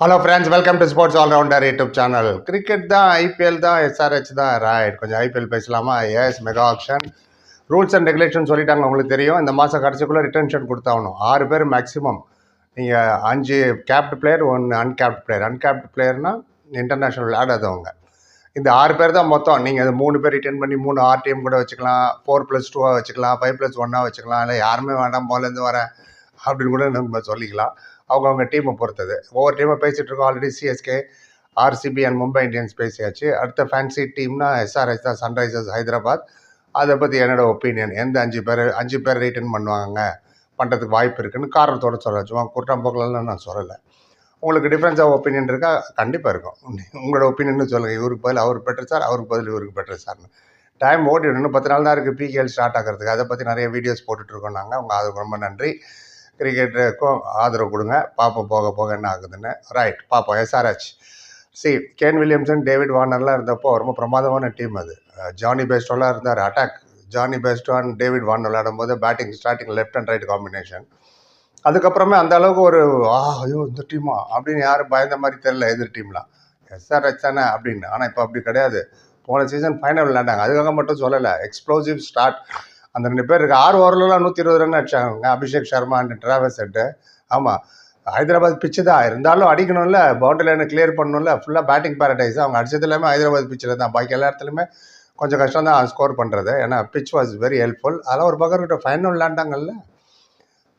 Hello friends welcome to sports allrounder YouTube channel cricket தான் IPL தான் SRH தான் right கொஞ்சம் ஐபிஎல் பேசலாமா? Yes mega auction rules and regulation சொல்லிட்டாங்க உங்களுக்கு தெரியும். இந்த மாதம் கடைசிக்குள்ளே ரிட்டர்ன்ஷன் கொடுத்தாகணும். ஆறு பேர் மேக்ஸிமம் நீங்கள் அஞ்சு கேப்டு பிளேயர் ஒன்று அன்கேப்ட் பிளேயர் அன்கேப்ட் பிளேயர்னால் இன்டர்நேஷ்னல் விளையாடாதவங்க இந்த ஆறு பேர் தான் மொத்தம். நீங்கள் அது மூணு பேர் ரிட்டர்ன் பண்ணி மூணு ஆர்டிஎம் கூட வச்சுக்கலாம். ஃபோர் ப்ளஸ் டூவாக வச்சுக்கலாம். ஃபைவ் ப்ளஸ் ஒன்னாக வச்சுக்கலாம். இல்லை யாருமே வேண்டாம் போலேருந்து வரேன் அப்படின்னு கூட நம்ம சொல்லிக்கலாம். அவங்கவுங்க டீமை பொறுத்தது. ஒவ்வொரு டீமை பேசிகிட்டு இருக்கோம். Already CSK RCB and Mumbai Indians பேசியாச்சு. அடுத்த ஃபேன்சி டீம்னா எஸ்ஆர்எஸ் தான் சன்ரைசர்ஸ் ஹைதராபாத் அதை பற்றி என்னோடய ஒப்பீனியன் எந்த அஞ்சு பேர் அஞ்சு பேர் ரிட்டர்ன் பண்ணுவாங்க? பண்ணுறதுக்கு வாய்ப்பு இருக்குன்னு காரணத்தோட சொல்கிறேன் சும்மா குற்றம் நான் சொல்லலை. உங்களுக்கு டிஃப்ரென்ஸ் ஆஃப் ஒப்பீனியன் இருக்கா? கண்டிப்பாக இருக்கும். உங்களோட ஒப்பீனியன் சொல்லுங்கள் இவருக்கு பதில் அவருக்கு பெட்டர் சார் அவருக்கு பதில் இவருக்கு பெட்டர் சார்னு. டைம் ஓட்டி இன்னும் பத்து நாள் தான் இருக்குது பிகேஎல் ஸ்டார்ட் ஆகிறதுக்கு. அதை பற்றி நிறைய வீடியோஸ் போட்டுட்ருக்கோம் நாங்கள் உங்கள் அதுக்கு ரொம்ப நன்றி. கிரிக்கெட்டுக்கும் ஆதரவு கொடுங்க. பார்ப்போம் போக போக என்ன ஆகுதுன்னு. ரைட் பார்ப்போம் SRH see Kane Williamson David வார்னர்லாம் இருந்தப்போ ரொம்ப பிரமாதமான டீம் அது. ஜானி பேஸ்டோலாம் இருந்தார். Attack Johnny Bairstow and David Warner விளையாடும் போது batting starting left and right combination அதுக்கப்புறமே அந்த அளவுக்கு ஒரு ஆ ஐயோ இந்த டீமா அப்படின்னு யாரும் பயந்த மாதிரி தெரில எதிர் டீம்லாம் எஸ்ஆர்ஹெச் தானே அப்படின்னு. ஆனால் இப்போ அப்படி கிடையாது. போன சீசன் ஃபைனல் விளையாண்டாங்க. அதுக்காக மட்டும் சொல்லலை. எக்ஸ்ப்ளோசிவ் ஸ்டார்ட் அந்த ரெண்டு பேர் இருக்கு ஆறு ஓவர்லாம் நூற்றி இருபது ரன் அடிச்சாங்க அபிஷேக் சர்மா அண்ட் டிராவல்ஸ் செட்டு. ஆமாம் ஹைதராபாத் பிச்சு தான். இருந்தாலும் அடிக்கணும்ல. பவுண்டரி லைனை கிளியர் பண்ணணும்ல. ஃபுல்லாக பேட்டிங் பேரடைஸ் அவங்க அடிச்சது எல்லாமே ஹைதராபாத் பிச்சில் தான். பாக்கி எல்லா இடத்துலையுமே கொஞ்சம் கஷ்டம் தான். ஸ்கோர் பண்ணுறது ஏன்னா பிச் வாஸ் வெரி ஹெல்ப்ஃபுல் அதெல்லாம் ஒரு பக்கம் கிட்ட ஃபைனல் விளையாண்டாங்கல்ல.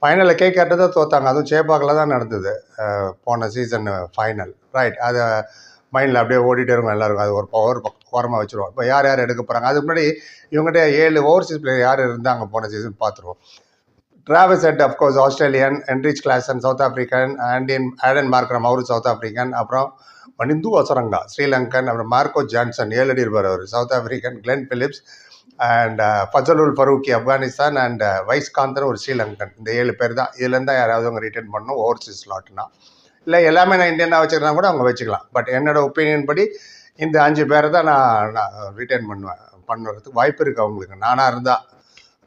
ஃபைனலில் கே தான் தோத்தாங்க. அதுவும் சேப்பாக்கில் தான் நடந்தது. போன சீசன் ஃபைனல் ரைட் அதை மைண்டில் அப்படியே ஓடிட்டே இருக்கும் எல்லாருக்கும். அது ஒரு பவர் ஓரமாக வச்சுருவோம். இப்போ யார் யார் எடுக்க போகிறாங்க அதுக்கு முன்னாடி இவங்ககிட்ட ஏழு ஓவர்சீஸ் பிளேயர் யார் இருந்தாங்க போன சீசன் பார்த்துருவோம் Travis set of course Australian Heinrich Klaasen South African ஆண்டியன் Aiden Markram அவரு சவுத் ஆஃப்ரிக்கன் அப்புறம் மணிந்து வசரங்கா ஸ்ரீலங்கன் அப்புறம் மார்க்கோ ஜான்சன் ஏழு அடி இருப்பார் அவர் South African Glenn Phillips and Fazalhaq Farooqi Afghanistan and Vijayakanth ஒரு ஸ்ரீலங்கன் இந்த ஏழு பேர் தான். இதுலேருந்து தான் யாராவது அவங்க ரிட்டர்ன் பண்ணணும் ஓவர்சீஸ் ஸ்லாட்னா இல்லை எல்லாமே நான் இந்தியனாக வச்சுக்கிறதா கூட அவங்க வச்சுக்கலாம். பட் என்னோட ஒப்பீனியன் படி இந்த அஞ்சு பேரை தான் நான் நான் ரிட்டர்ன் பண்ணுவேன். பண்ணுறதுக்கு வாய்ப்பு இருக்குது அவங்களுக்கு. நானாக இருந்தால்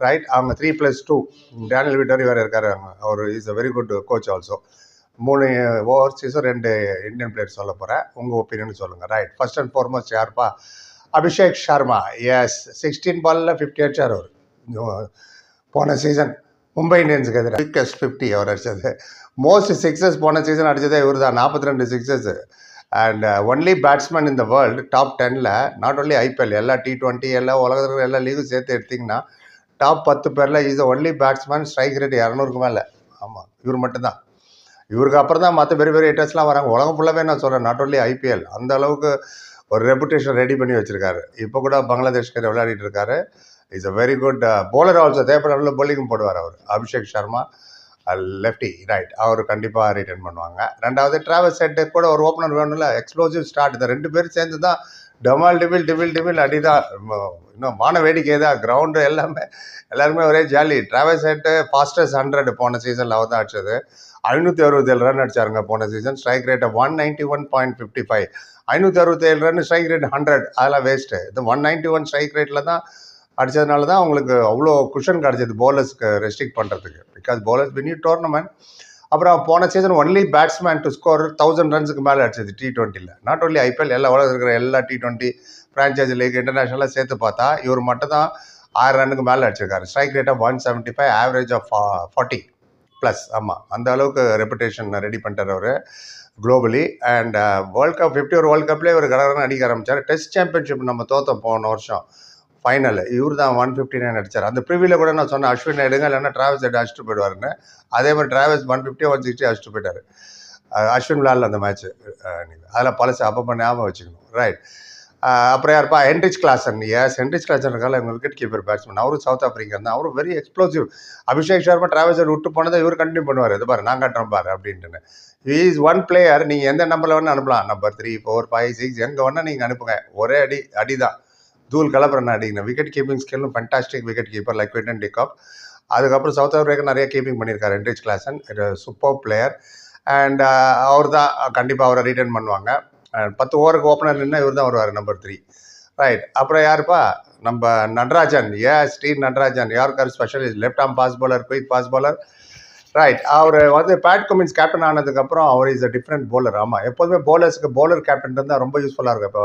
ரைட் அவங்க three plus two Daniel Vettori வேறு இருக்காரு. அவங்க அவர் is a very good coach also மூணு ஓவர்சீஸும் ரெண்டு இந்தியன் பிளேயர் சொல்ல போகிறேன் உங்கள் ஒப்பீனியன் சொல்லுங்கள் ரைட் ஃபர்ஸ்ட் அண்ட் ஃபார்மோஸ்ட் யார்ப்பா? அபிஷேக் சர்மா எஸ் சிக்ஸ்டீன் பாலில் ஃபிஃப்டி அடிச்சார் அவர். போன சீசன் மும்பை இந்தியன்ஸுக்கு எதிராக பிக்கஸ்ட் ஃபிஃப்டி அவர் அடித்தது மோஸ்ட் சிக்ஸஸ் போன சீசன் அடித்ததே இவர் தான் நாற்பத்தி ரெண்டு sixes and only batsman in the world top Daniil not only IPL எல்லா டி டுவெண்ட்டி எல்லா உலகத்தில் எல்லா லீகும் சேர்த்து எடுத்திங்கன்னா டாப் பத்து பேரில் is only batsman strike rate இரநூறுக்கு மேலே. ஆமாம் இவர் மட்டும்தான். இவருக்கு அப்புறம் தான் மற்ற பெரிய பெரிய ஹிட்டர்ஸ்லாம் வராங்க. உலகம் ஃபுல்லாகவே நான் சொல்கிறேன் நாட் ஒன்லி ஐபிஎல் அந்த அளவுக்கு ஒரு ரெப்புடேஷன் ரெடி பண்ணி வச்சுருக்காரு. இப்போ கூட பங்களாதேஷ்க்கு விளையாடிட்டு இருக்காரு. Is a very good bowler also தேவைப்பட போலிங்கும் போடுவார் அவர். அபிஷேக் சர்மா லெஃப்டி ரைட் அவர் கண்டிப்பாக ரிட்டர்ன் பண்ணுவாங்க. ரெண்டாவது டிராவல் செட்டு கூட ஒரு ஓப்பனர் வேணும்ல எக்ஸ்ப்ளோசிவ் ஸ்டார்ட் இந்த ரெண்டு பேரும் சேர்ந்து தான் டமால் டிவில் டிவில் டிவில் அடிதான். இன்னும் வான வேடிக்கை தான். கிரவுண்டு எல்லாமே எல்லாருமே ஒரே jolly Travis Head fastest hundred போன சீசனில் அவர் தான் அடிச்சது. ஐநூற்றி அறுபத்தேழு ரன் அடிச்சாருங்க போன சீசன் ஸ்ட்ரைக் ரேட்டை one ninety one point fifty five ஐநூற்றி அறுபத்தேழு ரன் ஸ்ட்ரைக் ரேட் ஹண்ட்ரட் அதெல்லாம் வேஸ்ட்டு இது ஒன் நைன்ட்டி ஒன் ஸ்ட்ரைக் ரேட்டில் தான் அடித்ததுனால தான் அவங்களுக்கு அவ்வளோ குஷன் கிடச்சிது போலர்ஸ்க்கு ரெஸ்ட்ரிக்ட் பண்ணுறதுக்கு பிகாஸ் போலர்ஸ் வின் டோர்னமெண்ட் அப்புறம் போன season only batsman to score thousand ரன்ஸுக்கு மேலே அடிச்சது டி டுவெண்ட்டியில் நாட் ஒன்லி ஐபிஎல் எல்லா உலகம் இருக்கிற எல்லா டி டுவெண்ட்டி ஃப்ரான்ச்சைஸ் லீக் இன்டர்நேஷனலாக சேர்த்து பார்த்தா இவர் மட்டும் தான் ஆறு ரன்னுக்கு மேலே அடிச்சிருக்காரு. Strike rate of one seventy five average of forty plus ஆமாம் அந்த அளவுக்கு ரெப்புடேஷன் ரெடி பண்ணிட்டார் அவர் globally and world cup fifty ஒரு வேர்ல்ட் கப்லேயே ஒரு கடகரன்னு அடிக்க ஆரம்பிச்சார். டெஸ்ட் சாம்பியன்ஷிப் நம்ம தோத்தோம் போன வருஷம். ஃபைனல் இவர் தான் ஒன் ஃபிஃப்டி நைன் அடித்தார் அந்த ப்ரிவியில் கூட நான் சொன்னேன் அஸ்வின் எடுங்க இல்லைன்னா டிராவல்ஸ் எடுத்து அடிச்சுட்டு போயிடுவாருன்னு. அதே மாதிரி Travis one fifty one sixty அடிச்சுட்டு போயிட்டார். அஸ்வின் விளாட்ல அந்த மேட்ச் அதில் பழசு அப்பப்போ ஞாபகம் வச்சுக்கணும். ரைட் அப்புறம் யார்ப்பா? Heinrich Klaasen yes Heinrich Klaasen இருக்கால எங்கள் விக்கெட் கீப்பர் பேட்ஸ்மேன் அவரும் சவுத் ஆப்பிரிக்கா தான். அவரும் very explosive Abhishek Sharma Travis விட்டு போனதை இவர் கண்டினியூ பண்ணுவார். இது பாரு நான் கட்டுறேன் பாரு அப்படின்ட்டுன்னு. இஸ் ஒன் பிளேயர் நீங்கள் எந்த நம்பரில் வேணால் அனுப்பலாம். Number three four five six எங்கே வேணால் நீங்கள் அனுப்புங்க. ஒரே அடி அடி தான் தூள் கலப்புறேன் அடிங்க wicket keeping ஸ்கில்லும் fantastic wicket keeper like Quinton de Kock அதுக்கப்புறம் சவுத் ஆஃப்ரிக்கா நிறைய கீப்பிங் பண்ணியிருக்காரு. Heinrich Klaasen super player and அவர் தான் கண்டிப்பாக அவரை ரிட்டர்ன் பண்ணுவாங்க. பத்து ஓவருக்கு ஓப்பனர் நின்று இவர் தான் வருவார் நம்பர் த்ரீ ரைட் அப்புறம் யாருப்பா? நம்ம நடராஜன். ஏ Sri Natarajan. யாருக்கார் specialist left arm pace bowler quick pace bowler right அவர் வந்து பேட் கமின்ஸ் கேப்டன் ஆனதுக்கப்புறம் அவர் இஸ் அ டிஃப்ரெண்ட் போலர் ஆமாம் எப்போதுமே போலர்ஸுக்கு போலர் கேப்டன் இருந்தால் ரொம்ப யூஸ்ஃபுல்லாக இருக்கும். இப்போ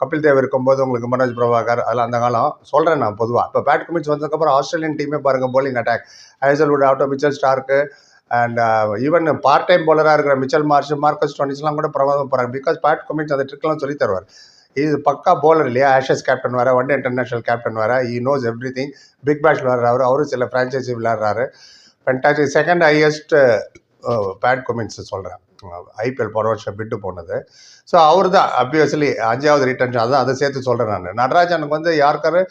கபில் தேவ் இருக்கும்போது உங்களுக்கு மனோஜ் பிரபாகர் அதெல்லாம் அந்த காலம். சொல்கிறேன் நான் பொதுவாக இப்போ பேட் கமின்ஸ் வந்ததுக்கப்புறம் ஆஸ்திரேலியன் டீமே பாருங்கள் bowling attack Hazlewood auto Mitchell Starc and even part time போலராக இருக்கிற மிச்சல் மார்ஷ் மார்க்கஸ் டோனிஸ்லாம் கூட பிரமாதம் போகிறாங்க பிகாஸ் பேட் கமின்ஸ் அந்த ட்ரிக்லாம் சொல்லி தருவார். இது பக்கா போலர் இல்லையா? ஆஷஸ் கேப்டன் வேறு ஒன் டே இன்டர்நேஷனல் கேப்டன் வேறு. He knows every thing Big Bash விளாட்றாரு அவரும் சில franchisee விளாட்றாரு fantastic second highest Pat Cummins சொல்கிறேன் ஐபிஎல் போன வருஷம் விட்டு போனது. ஸோ அவர் தான் அப்வியஸ்லி அஞ்சாவது ரிட்டர்ன் அதான் அதை சேர்த்து சொல்கிறேன் நான். நடராஜனுக்கு வந்து யாருக்காரு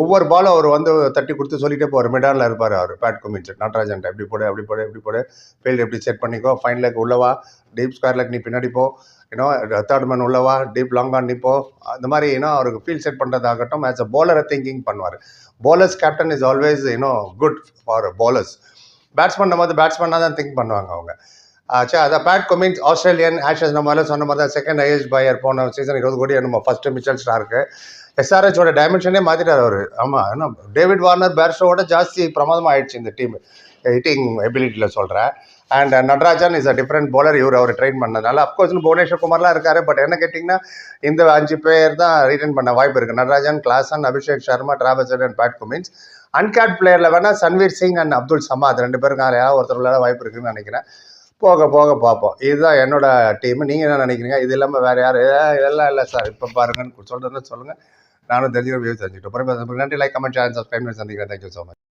ஒவ்வொரு பாலும் அவர் வந்து தட்டி கொடுத்து சொல்லிட்டே போவார். மிடானில் இருப்பார் அவர். பேட் கொமின்ஸ் நடராஜன் எப்படி போடு எப்படி போடு எப்படி போடு. ஃபீல்டு எப்படி செட் பண்ணிக்கோ ஃபைன் லெக் உள்ளவா டீப் ஸ்கொயர் லெக் நீ பின்னாடி போ. ஏன்னா தேர்ட் மேன் உள்ளவா டீப் லாங் ஆன் நிப்போ அந்த மாதிரி ஏன்னா அவருக்கு ஃபீல்ட் செட் பண்ணுறதாகட்டும் ஆஸ் அ போலரை திங்கிங் பண்ணுவார். Bowlers captain is always you know good for bowlers. Batsman வந்து பேட்ஸ்மேனாக தான் திங்க் பண்ணுவாங்க அவங்க. ஆச்சா அதான் பேட் கொமின்ஸ் ஆஸ்திரேலியன் ஆஷஸ் நம்ம எல்லாம் சொன்ன மாதிரி தான் செகண்ட் ஹையஸ்ட் பையர் போன சீசன் இருபது கோடி நம்ம ஃபஸ்ட்டு மிச்சல் ஸ்டாருக்கு எஸ்ஆர்ஹெச்சோட டைமென்ஷனே மாற்றிட்டார் அவர். ஆமாம் ஏன்னா டேவிட் வார்னர் பேர்ஸ்டோட ஜாஸ்தி பிரமாதமாக ஆயிடுச்சு இந்த டீம் ஹிட்டிங் எபிலிட்டியில் சொல்கிறேன் and Natarajan is a different bowler. இவர் அவர் ட்ரெயின் பண்ணதுனால அப்கோர்ஸ் புவனேஸ்வர் குமார்லாம் இருக்காரு. பட் என்ன கேட்டிங்கன்னா இந்த அஞ்சு பேர் தான் ரிட்டன் பண்ண வாய்ப்பு இருக்குது Natarajan Klaasen Abhishek Sharma Travis and Pat Cummins uncapped பிளேயரில் வேணால் சன்வீர் சிங் அண்ட் அப்துல் சமாத் ரெண்டு பேருக்கு யாராவது ஒருத்தர் விளையாட வாய்ப்பு இருக்குதுன்னு நினைக்கிறேன். போக போக பார்ப்போம். இதுதான் என்னோட டீம் நீங்கள் என்ன நினைக்கிறீங்க? இது இல்லாமல் வேறு யார்? இதெல்லாம் இல்லை சார் இப்போ பாருங்கன்னு சொல்கிறதுன்னு சொல்லுங்கள் நானும் தெரிஞ்சுக்கிற வியூ தெரிஞ்சுக்கிட்டோம். நன்றி. லைக் கமெண்ட் சேனல் சப்ஸ்கிரைப் பண்ணி சந்திக்கிறேன். Thank you so much